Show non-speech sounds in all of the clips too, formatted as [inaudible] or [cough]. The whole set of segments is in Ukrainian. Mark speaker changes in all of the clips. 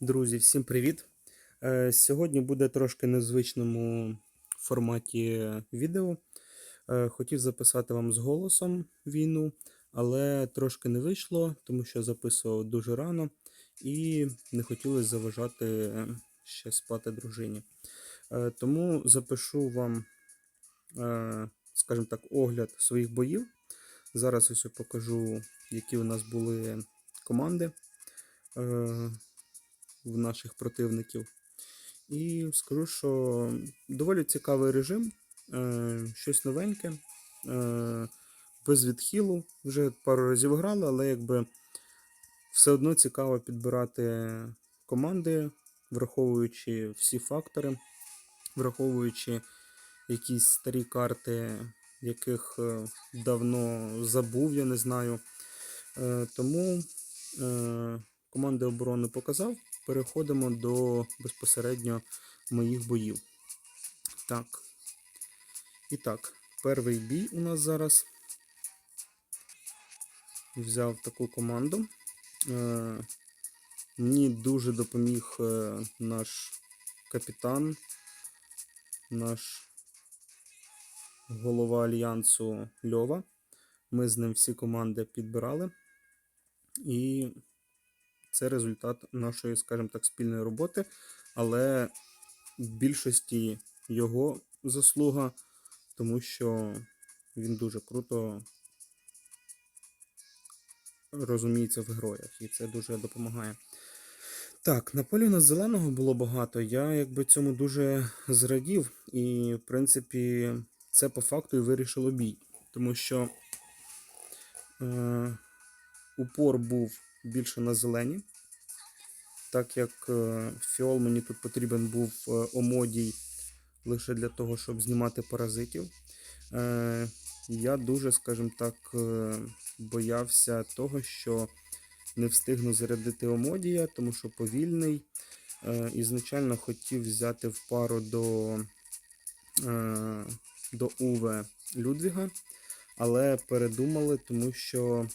Speaker 1: Друзі, всім привіт! Е, Сьогодні буде трошки незвичному форматі відео. Е, Хотів записати вам з голосом війну, але трошки не вийшло, тому що записував дуже рано і не хотілося заважати е, ще спати дружині. Тому запишу вам, скажімо так, огляд своїх боїв. Зараз ось покажу, які у нас були команди. В наших противників. І скажу, що доволі цікавий режим, е, щось новеньке, е, без відхилу. Вже пару разів грали, але якби все одно цікаво підбирати команди, враховуючи всі фактори, враховуючи якісь старі карти, яких е, давно забув, я не знаю. Тому команди оборони показав. Переходимо до безпосередньо моїх боїв. Так. І так, перший бій у нас зараз. Взяв таку команду. Е, Мені дуже допоміг е, наш капітан, наш голова альянсу Льова. Ми з ним всі команди підбирали. І це результат нашої, скажімо так, спільної роботи, але в більшості його заслуга, тому що він дуже круто розуміється в героях, і це дуже допомагає. Так, на полі у нас зеленого було багато. Я якби цьому дуже зрадів, і, в принципі, це по факту і вирішило бій, тому що е, упор був більше на зелені. Так як е, фіол мені тут потрібен був е, омодій лише для того, щоб знімати паразитів. Е, Я дуже, скажімо так, боявся того, що не встигну зарядити омодія, тому що повільний. Ізначально хотів взяти в пару до, до Уве Людвіга, але передумали, тому що.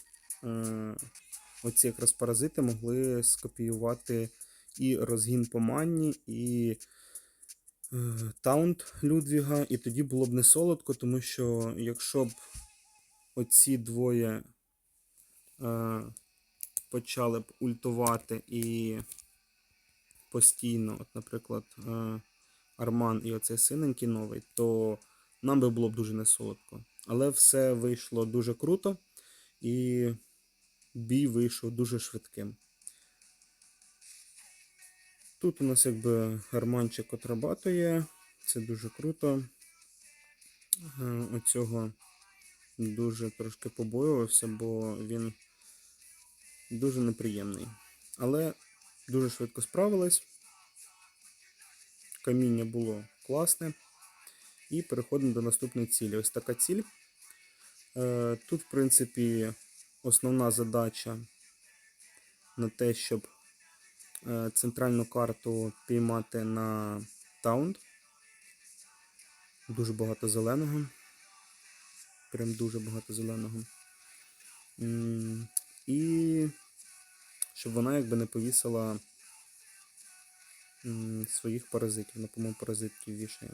Speaker 1: Оці якраз паразити могли скопіювати і розгін по манні, і е, таунт Людвіга, і тоді було б не солодко, тому що якщо б оці двоє е, почали б ультувати і постійно, от, наприклад, е, Арман і оцей синенький новий, то нам би було б дуже несолодко. Але все вийшло дуже круто. І бій вийшов дуже швидким. Тут у нас якби гарманчик отрабатує, це дуже круто. Е, Оцього дуже трошки побоювався, бо він дуже неприємний. Але дуже швидко справились. Каміння було класне. І переходимо до наступної цілі. Ось така ціль. Е, Тут, в принципі, основна задача на те, щоб е, центральну карту піймати на таунт. Дуже багато зеленого. Прям дуже багато зеленого. І щоб вона якби не повісила своїх паразитів. Ну, по-моєму, паразитків вішає.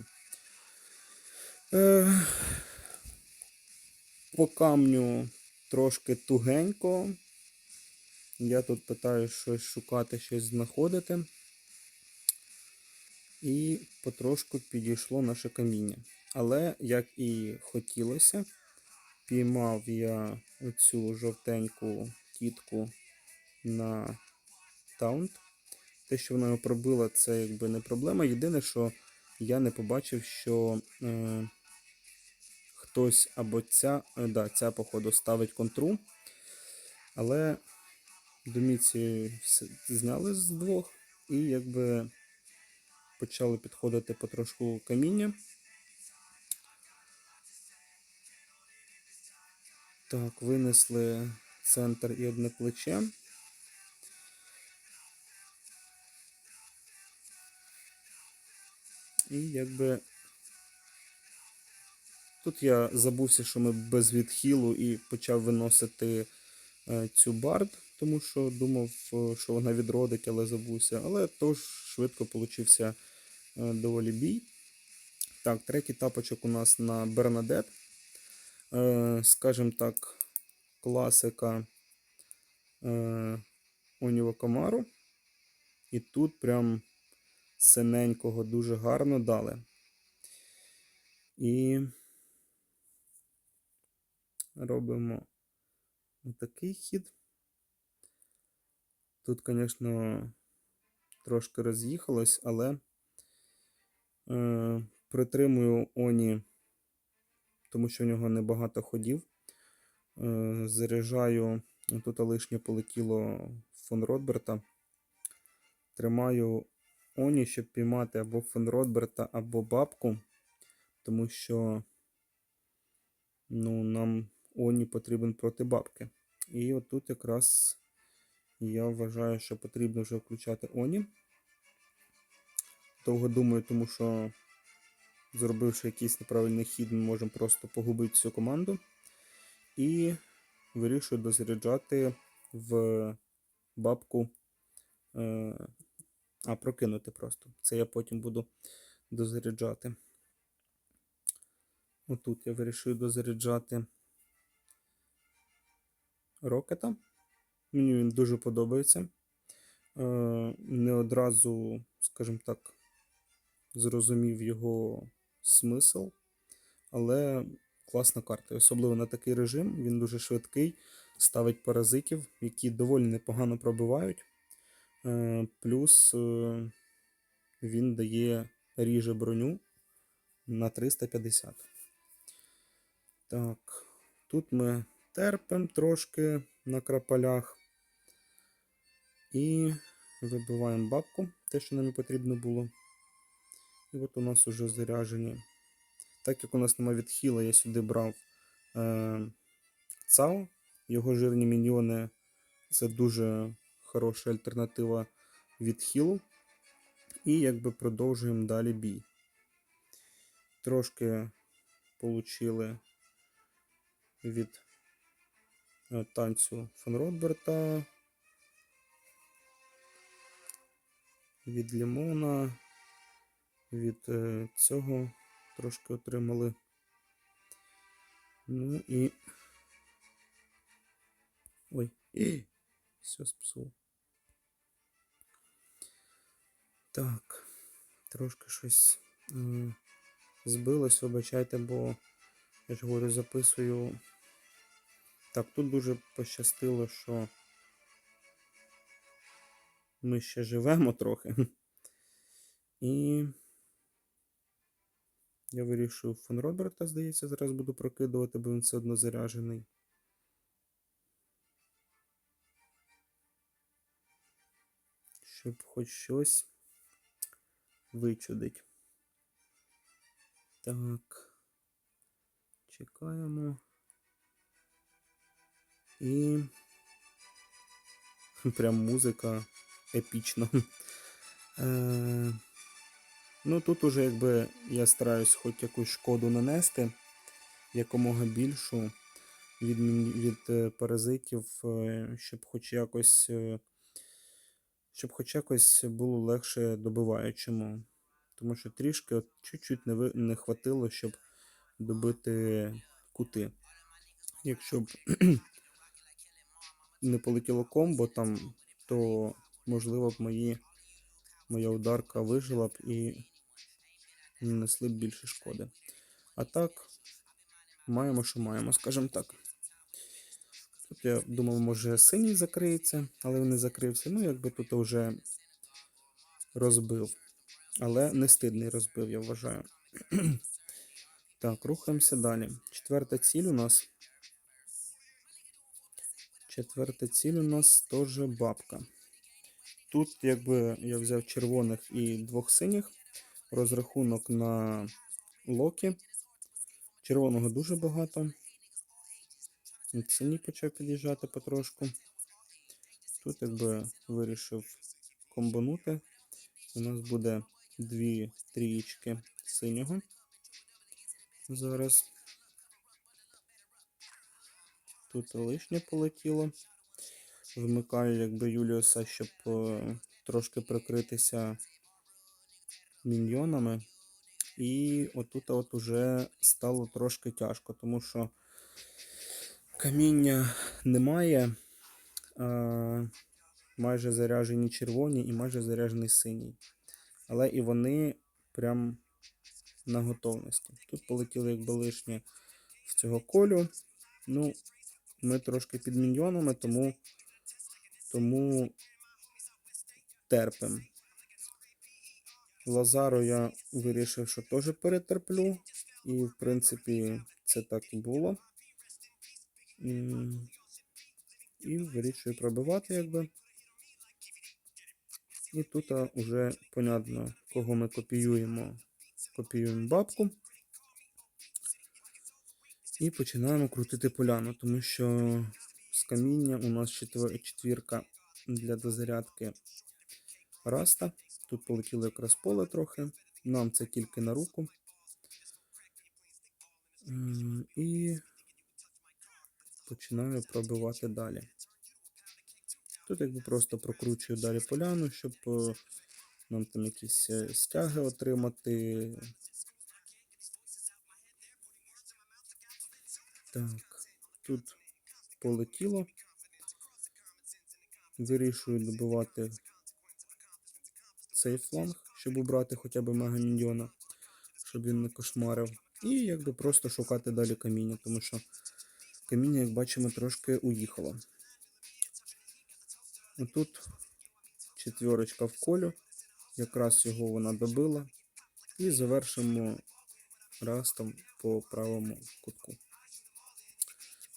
Speaker 1: Е, По камню трошки тугенько. Я тут питаю щось шукати, щось знаходити. І потрошку підійшло наше каміння. Але, як і хотілося, піймав я оцю жовтеньку тітку на таунт. Те, що вона його пробила, це якби не проблема. Єдине, що я не побачив, що е, хтось або ця, е, да, ця, походу, ставить контру. Але доміці зняли з двох і якби почали підходити потрошку каміння. Так, винесли центр і одне плече. І якби тут я забувся, що ми без відхилу і почав виносити е, цю бард. тому що думав, е, що вона відродить, але забувся. Але тож швидко получився е, доволі бій. Так, третій тапочок у нас на Бернадет. Скажімо так, класика Оніва Комару. І тут прям синенького дуже гарно дали. І робимо отакий хід. Тут, звісно, трошки роз'їхалось, але е, притримую Оні, тому що в нього небагато ходів. Е, заряджаю, тут лишнє полетіло фон Ротберта. Тримаю Оні, щоб піймати або фон Ротберта, або бабку, тому що ну, нам Оні потрібен проти бабки. І отут якраз я вважаю, що потрібно вже включати Оні. Довго думаю, тому що, зробивши якийсь неправильний хід, ми можемо просто погубити всю команду. І вирішую дозаряджати в бабку. Е, а, прокинути просто. Це я потім буду дозаряджати. Отут я вирішую дозаряджати рокета. Мені він дуже подобається. Е, Не одразу, скажімо так, зрозумів його смисл, але класна карта. Особливо на такий режим. Він дуже швидкий, ставить паразитів, які доволі непогано пробивають. Е, Плюс е, він дає ріже броню на 350. Так, тут ми терпимо трошки на крапалях. І вибиваємо бабку, те, що нам потрібно було. І от у нас уже заряджені. Так як у нас немає відхила, я сюди брав е, ЦАО. Його жирні міньйони це дуже хороша альтернатива відхилу. І якби продовжуємо далі бій. Трошки получили від танцю фон Ротберта, від Лімона, від е, цього трошки отримали. Ну і. Ой, і все спсув. Так, трошки щось збилось, вибачайте, бо я ж говорю, записую. Так, тут дуже пощастило, що ми ще живемо трохи. І я вирішив фон Роберта, здається, зараз буду прокидувати, бо він все одно заряджений. Щоб хоч щось вичудить. Так. Чекаємо. І [laughs] прям музика епічна. [laughs] Е, Ну, тут уже якби я стараюсь хоч якусь шкоду нанести, якомога більшу від, від е, паразитів, е, щоб хоч якось. Щоб хоч якось було легше добиваючому. Тому що трішки от, чуть-чуть не, ви- не хватило, щоб добити кути. Якщо б [clears throat] не полетіло комбо там, то можливо б мої, моя ударка вижила б і нанесли б більше шкоди. А так, маємо, що маємо, скажімо так. Тут я думав, може синій закриється, але він не закрився. Ну, якби тут вже розбив. Але не стидний розбив, я вважаю. [clears throat] так, рухаємося далі. Четверта ціль у нас. Четверта ціль у нас теж бабка. Тут, якби я взяв червоних і двох синіх, розрахунок на локі. Червоного дуже багато. Синій почав під'їжджати потрошку. Тут якби вирішив комбонути. У нас буде дві трієчки синього. Зараз. Тут лишнє полетіло. Вмикаю якби Юліуса, щоб е, трошки прикритися міньйонами. І отут от уже стало трошки тяжко, тому що каміння немає. А, майже заряжені червоні і майже заряджений синій. Але і вони прям на готовності. Тут полетіли якби лишнє в цього колю. Ну, ми трошки під міньйонами, тому, тому терпим. Лазару я вирішив, що теж перетерплю. І, в принципі, це так і було. І вирішую пробивати, якби. І тут уже понятно, кого ми копіюємо. Копіюємо бабку. І починаємо крутити поляну, тому що з каміння у нас четвірка для дозарядки раста. Тут полетіло якраз поле трохи. Нам це тільки на руку. І починаю пробивати далі. Тут якби просто прокручую далі поляну, щоб е, нам там якісь е, стяги отримати. Так, тут полетіло. Вирішую добивати цей фланг, щоб убрати хоча б мегаміньйона, щоб він не кошмарив. І якби просто шукати далі каміння, тому що каміння, як бачимо, трошки уїхало. Отут четверочка в колю, якраз його вона добила. І завершимо растом по правому кутку.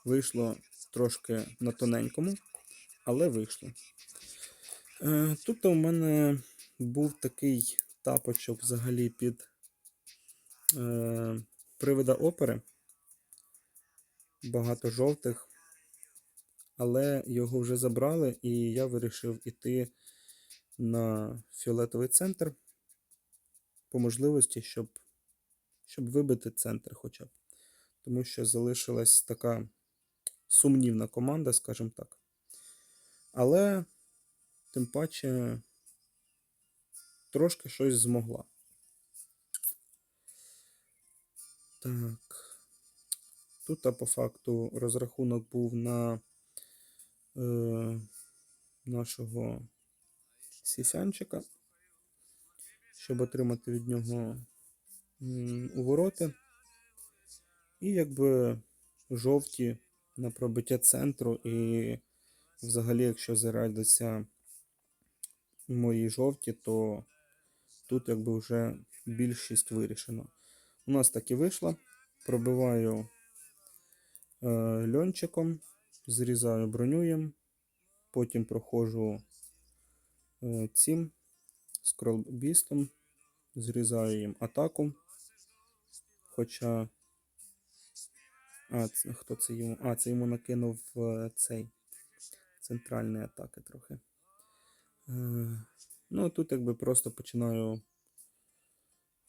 Speaker 1: Вийшло трошки на тоненькому, але вийшло. Е, Тут у мене був такий тапочок взагалі під е, привида опери. Багато жовтих, але його вже забрали, і я вирішив іти на фіолетовий центр по можливості, щоб, щоб вибити центр хоча б. Тому що залишилась така сумнівна команда, скажімо так. Але тим паче трошки щось змогла. Так. Тут по факту розрахунок був на е, нашого сісянчика, щоб отримати від нього м, увороти. І якби жовті на пробиття центру, і взагалі, якщо зарядиться мої жовті, то тут якби вже більшість вирішено. У нас так і вийшло. Пробиваю е, льончиком, зрізаю бронюєм, потім проходжу е, цим скролбістом, зрізаю їм атаку. Хоча. А, це, хто це йому? А, це йому накинув е, цей центральні атаки трохи. Е, ну, тут якби просто починаю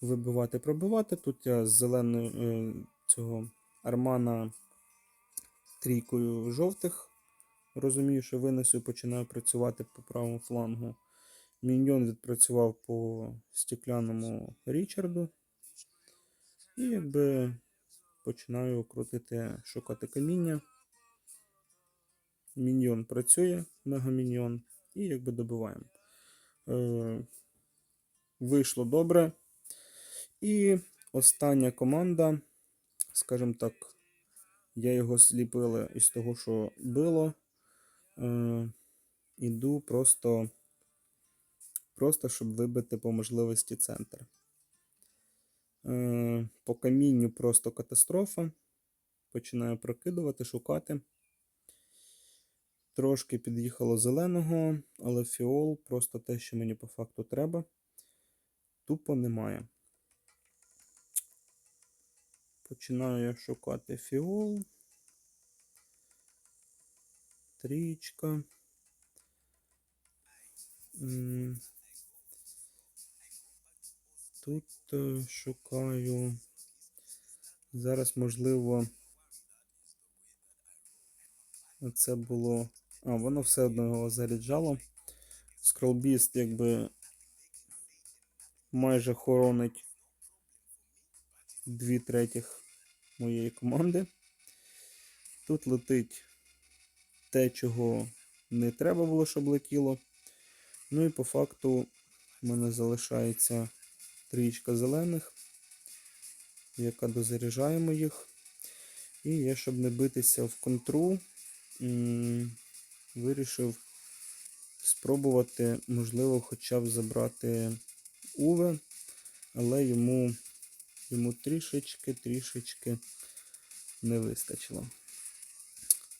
Speaker 1: вибивати, пробивати. Тут я з зеленою е, цього армана трійкою жовтих. Розумію, що винесу і починаю працювати по правому флангу. Міньйон відпрацював по стеклянному Річарду. І якби починаю крутити, шукати каміння. Міньйон працює, мегаміньйон, і якби добиваємо. Е, вийшло добре. І остання команда, скажімо так, я його сліпила із того, що було. Е, іду просто, просто, щоб вибити по можливості центр. По камінню просто катастрофа. Починаю прокидувати, шукати. Трошки під'їхало зеленого, але фіол просто те, що мені по факту треба. Тупо немає. Починаю я шукати фіол. Трічка. Тут е, шукаю. Зараз, можливо, це було А, воно все одно його заряджало. Скролбіст якби майже хоронить дві третіх моєї команди. Тут летить те, чого не треба було, щоб летіло. Ну і по факту в мене залишається трієчка зелених, яка дозаряджаємо їх. І я, щоб не битися в контру, вирішив спробувати, можливо, хоча б забрати Уве, але йому, йому трішечки, трішечки не вистачило.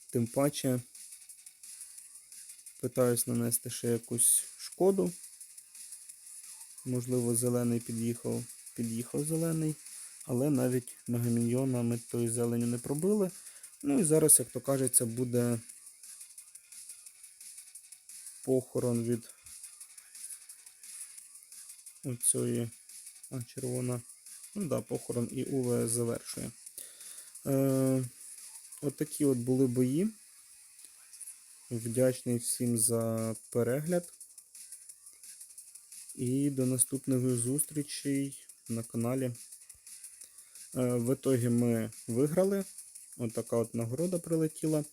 Speaker 1: Тим паче питаюсь нанести ще якусь шкоду. Можливо, зелений під'їхав, під'їхав зелений, але навіть мегаміньйона ми тої зелені не пробили. Ну і зараз, як то кажеться, буде похорон від оцієї а, червона. Ну да, похорон і УВ завершує. Е, от от були бої. Вдячний всім за перегляд. І до наступних зустрічей на каналі. Е, В ітогі ми виграли. От от нагорода прилетіла.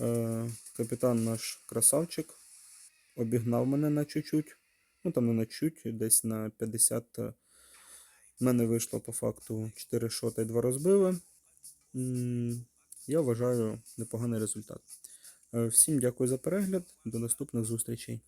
Speaker 1: Е, Капітан наш красавчик обігнав мене на чуть-чуть. Ну там не на чуть, десь на 50. У мене вийшло по факту 4 шота і 2 розбиви. Я вважаю непоганий результат. Е, Всім дякую за перегляд. До наступних зустрічей.